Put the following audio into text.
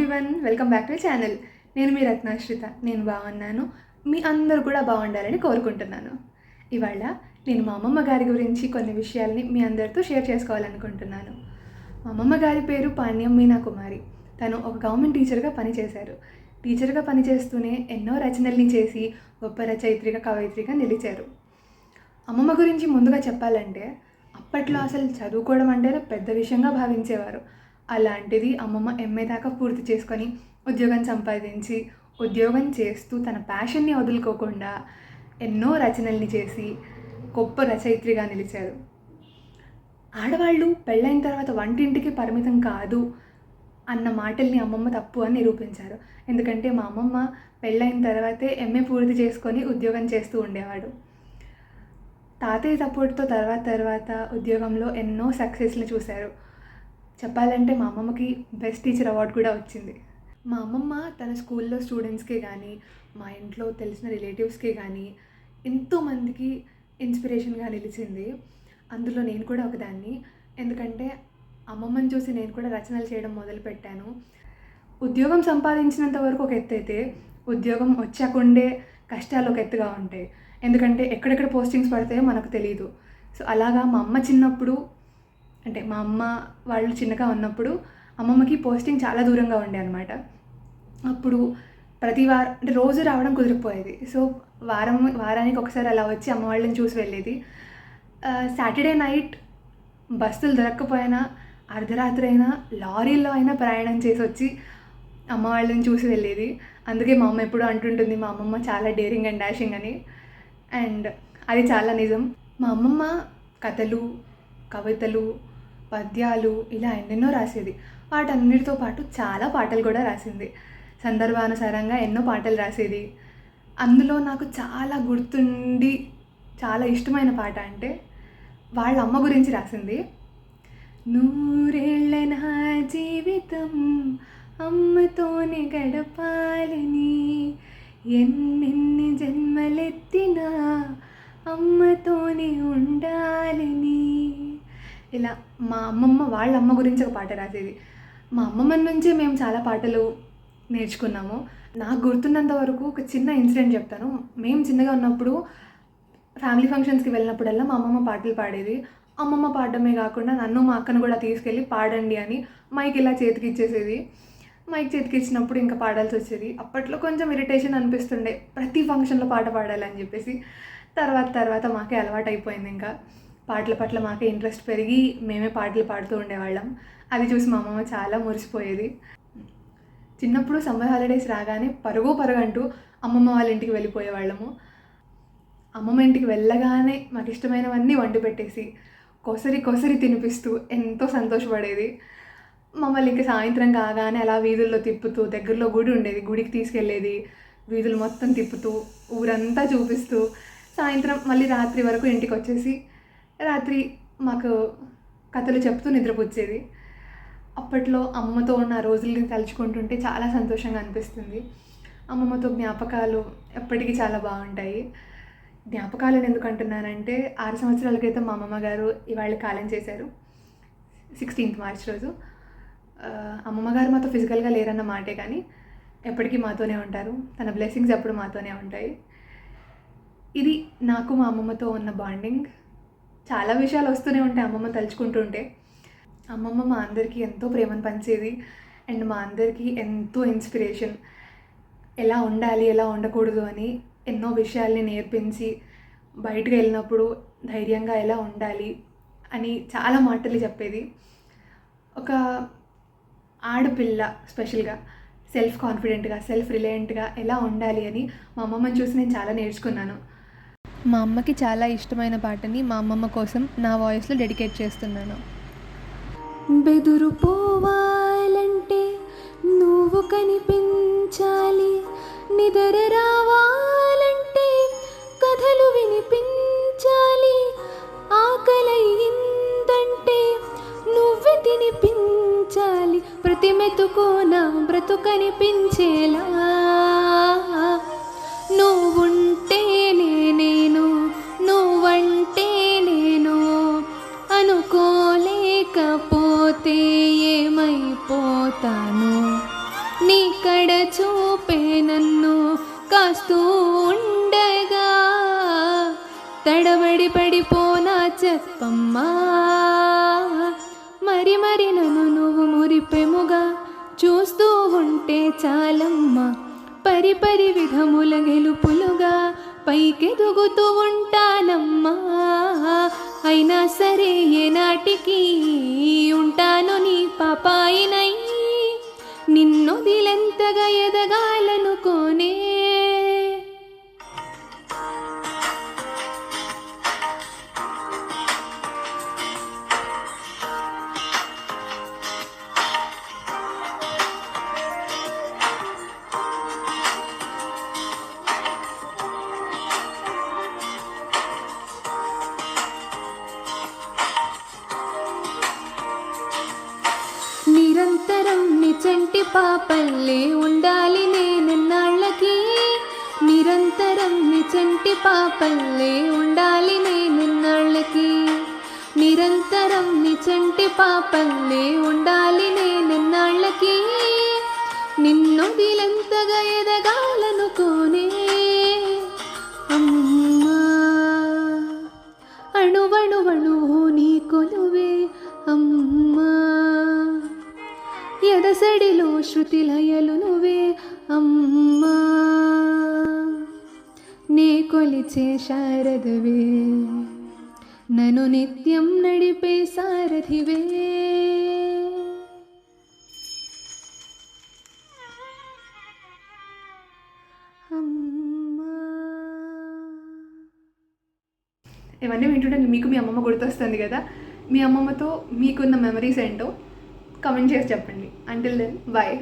Everyone welcome back to channel నేను మీ రత్నాశ్రిత నేను బాగున్నాను. మీ అందరూ కూడా బాగుండాలని కోరుకుంటున్నాను. ఇవాళ నేను మా అమ్మమ్మ గారి గురించి కొన్ని విషయాల్ని మీ అందరితో షేర్ చేసుకోవాలనుకుంటున్నాను. మా అమ్మమ్మ గారి పేరు పాణ్యం మీనా కుమారి. తను ఒక గవర్నమెంట్ టీచర్గా పనిచేశారు. టీచర్గా పనిచేస్తూనే ఎన్నో రచనల్ని చేసి గొప్ప రచయిత్రిగా కవయిత్రిగా నిలిచారు. అమ్మమ్మ గురించి ముందుగా చెప్పాలంటే అప్పట్లో అసలు చదువుకోవడం అంటేనే పెద్ద విషయంగా భావించేవారు. అలాంటిది అమ్మమ్మ ఎంఏ దాకా పూర్తి చేసుకొని ఉద్యోగం సంపాదించి ఉద్యోగం చేస్తూ తన ప్యాషన్ని వదులుకోకుండా ఎన్నో రచనల్ని చేసి గొప్ప రచయిత్రిగా నిలిచారు. ఆడవాళ్ళు పెళ్ళైన తర్వాత వంటింటికి పరిమితం కాదు అన్న మాటల్ని అమ్మమ్మ తప్పు అని నిరూపించారు. ఎందుకంటే మా అమ్మమ్మ పెళ్ళైన తర్వాతే ఎంఏ పూర్తి చేసుకొని ఉద్యోగం చేస్తూ ఉండేవాడు. తాతయ్య సపోర్ట్తో తర్వాత తర్వాత ఉద్యోగంలో ఎన్నో సక్సెస్లు చూశారు. చెప్పాలంటే మా అమ్మమ్మకి బెస్ట్ టీచర్ అవార్డు కూడా వచ్చింది. మా అమ్మమ్మ తన స్కూల్లో స్టూడెంట్స్కే కానీ మా ఇంట్లో తెలిసిన రిలేటివ్స్కే కానీ ఎంతోమందికి ఇన్స్పిరేషన్గా నిలిచింది. అందులో నేను కూడా ఒకదాన్ని. ఎందుకంటే అమ్మమ్మని చూసి నేను కూడా రచనలు చేయడం మొదలుపెట్టాను ఉద్యోగం సంపాదించినంత వరకు ఒక ఎత్తు అయితే ఉద్యోగం వచ్చాకుండే కష్టాలు ఒక ఎత్తుగా ఉంటాయి. ఎందుకంటే ఎక్కడెక్కడ పోస్టింగ్స్ పడతాయో మనకు తెలియదు సో అలాగా మా అమ్మ చిన్నప్పుడు అంటే మా అమ్మ వాళ్ళు చిన్నగా ఉన్నప్పుడు అమ్మమ్మకి పోస్టింగ్ చాలా దూరంగా ఉండే అనమాట అప్పుడు ప్రతి వారం అంటే రోజు రావడం కుదిరిపోయేది. సో వారం వారానికి ఒకసారి అలా వచ్చి అమ్మ వాళ్ళని చూసి వెళ్ళేది. సాటర్డే నైట్ బస్సులు దొరక్కపోయినా అర్ధరాత్రి అయినా లారీల్లో అయినా ప్రయాణం చేసి వచ్చి అమ్మ వాళ్ళని చూసి వెళ్ళేది. అందుకే మా అమ్మ ఎప్పుడు అంటుంటుంది మా అమ్మమ్మ చాలా డేరింగ్ అండ్ డాషింగ్ అని. అండ్ అది చాలా నిజం. మా అమ్మమ్మ కథలు కవితలు పద్యాలు ఇలా ఎన్నెన్నో రాసేది. వాటన్నిటితో పాటు చాలా పాటలు కూడా రాసింది. సందర్భానుసారంగా ఎన్నో పాటలు రాసేది. అందులో నాకు చాలా గుర్తుండి చాలా ఇష్టమైన పాట అంటే వాళ్ళ అమ్మ గురించి రాసింది. నూరేళ్ళ నా జీవితం అమ్మతోనే గడపాలని ఎన్నెన్ని జన్మలెత్తినా అమ్మతోనే ఉండాలని. ఇలా మా అమ్మమ్మ వాళ్ళ అమ్మ గురించి ఒక పాట రాసేది. మా అమ్మమ్మ నుంచే మేము చాలా పాటలు నేర్చుకున్నాము. నాకు గుర్తున్నంత వరకు ఒక చిన్న ఇన్సిడెంట్ చెప్తాను. మేము చిన్నగా ఉన్నప్పుడు ఫ్యామిలీ ఫంక్షన్స్కి వెళ్ళినప్పుడల్లా మా అమ్మమ్మ పాటలు పాడేది. అమ్మమ్మ పాడడమే కాకుండా నన్ను మా అక్కను కూడా తీసుకెళ్ళి పాడండి అని మైక్ ఇలా చేతికి ఇచ్చేసేది. మైక్ చేతికి ఇచ్చినప్పుడు ఇంకా పాడాల్సి వచ్చేది. అప్పట్లో కొంచెం ఇరిటేషన్ అనిపిస్తుండే. ప్రతి ఫంక్షన్లో పాట పాడాలని చెప్పేసి. తర్వాత తర్వాత మాకే అలవాటు అయిపోయింది ఇంకా. పాటల పట్ల మాకే ఇంట్రెస్ట్ పెరిగి మేమే పాటలు పాడుతూ ఉండేవాళ్ళం. అది చూసి మా అమ్మమ్మ చాలా మురిసిపోయేది. చిన్నప్పుడు సమ్మర్ హాలిడేస్ రాగానే పరుగు పరుగు అంటూ అమ్మమ్మ వాళ్ళ ఇంటికి వెళ్ళిపోయేవాళ్ళము. అమ్మమ్మ ఇంటికి వెళ్ళగానే మాకు ఇష్టమైనవన్నీ వండి పెట్టేసి కొసరి కొసరి తినిపిస్తూ ఎంతో సంతోషపడేది. మమ్మల్ని ఇంకా సాయంత్రం కాగానే అలా వీధుల్లో తిప్పుతూ దగ్గరలో గుడి ఉండేది గుడికి తీసుకెళ్ళేది వీధులు మొత్తం తిప్పుతూ ఊరంతా చూపిస్తూ సాయంత్రం మళ్ళీ రాత్రి వరకు ఇంటికి వచ్చేసి రాత్రి మాకు కథలు చెప్తూ నిద్రపోచ్చేది. అప్పట్లో అమ్మతో ఉన్న రోజుల్ని తలుచుకుంటుంటే చాలా సంతోషంగా అనిపిస్తుంది. అమ్మమ్మతో జ్ఞాపకాలు ఎప్పటికీ చాలా బాగుంటాయి. జ్ఞాపకాలను ఎందుకు అంటున్నానంటే ఆరు సంవత్సరాల క్రితం మా అమ్మమ్మ గారు ఇవాళ కాలం చేశారు. సిక్స్టీన్త్ మార్చ్ రోజు. అమ్మమ్మ గారు మాతో ఫిజికల్గా లేరన్న మాటే కానీ ఎప్పటికీ మాతోనే ఉంటారు. తన బ్లెస్సింగ్స్ ఎప్పుడు మాతోనే ఉంటాయి. ఇది నాకు మా అమ్మమ్మతో ఉన్న బాండింగ్. చాలా విషయాలు వస్తూనే ఉంటాయి అమ్మమ్మ తలుచుకుంటుంటే. అమ్మమ్మ మా అందరికీ ఎంతో ప్రేమను పంచేది. అండ్ మా అందరికీ ఎంతో ఇన్స్పిరేషన్. ఎలా ఉండాలి ఎలా ఉండకూడదు అని ఎన్నో విషయాల్ని నేర్పించి బయటకు వెళ్ళినప్పుడు ధైర్యంగా ఎలా ఉండాలి అని చాలా మాటలు చెప్పేది. ఒక ఆడపిల్ల స్పెషల్గా సెల్ఫ్ కాన్ఫిడెంట్గా సెల్ఫ్ రిలయంట్గా ఎలా ఉండాలి అని మా అమ్మమ్మని చూసి నేను చాలా నేర్చుకున్నాను. మా అమ్మకి చాలా ఇష్టమైన పాటని మా అమ్మమ్మ కోసం నా వాయిస్లో డెడికేట్ చేస్తున్నాను. బెదురు పోవాలంటే నువ్వు కనిపించాలి. నిద్ర రావాలంటే కథలు వినిపించాలి. ఆకలయ్యిందంటే నువ్వు తినిపించాలి. ప్రతి మెతుకోన బ్రతుకనిపించేలా. కాస్తూ ఉండగా తడబడి పడిపోనా చెప్పమ్మా. మరి మరి నన్ను నువ్వు మురిపెముగా చూస్తూ ఉంటే చాలమ్మా. పరి పరి విధముల గెలుపులుగా పైకెదుగుతూ ఉంటానమ్మా. అయినా సరే ఏనాటికి ఉంటాను నీ పాపాయినై. నిన్నొదిలెంతగా ఎదగా ఇంటి పాపల్లే ఉండాలి నేనెన్నాళ్ళకి నిరంతరం నిచంటి పాపల్లే ఉండాలి నేనెన్నాళ్ళకి నిరంతరం నిచంటి పాపల్లే ఉండాలి నేనెన్నాళ్ళకి నిన్నొదిలెంతగా ఎదగాలనుకోనే శృతిలయలు నువ్వే అమ్మా. నే కొలిచే శారదవే నను నిత్యం నడిపే సారథివే. అమ్మా. ఇవన్నీ వింటుంటే మీకు మీ అమ్మమ్మ గుర్తొస్తుంది కదా? మీ అమ్మమ్మతో మీకున్న మెమరీస్ ఏంటో? కమెంట్ చేసి చెప్పండి. Until then bye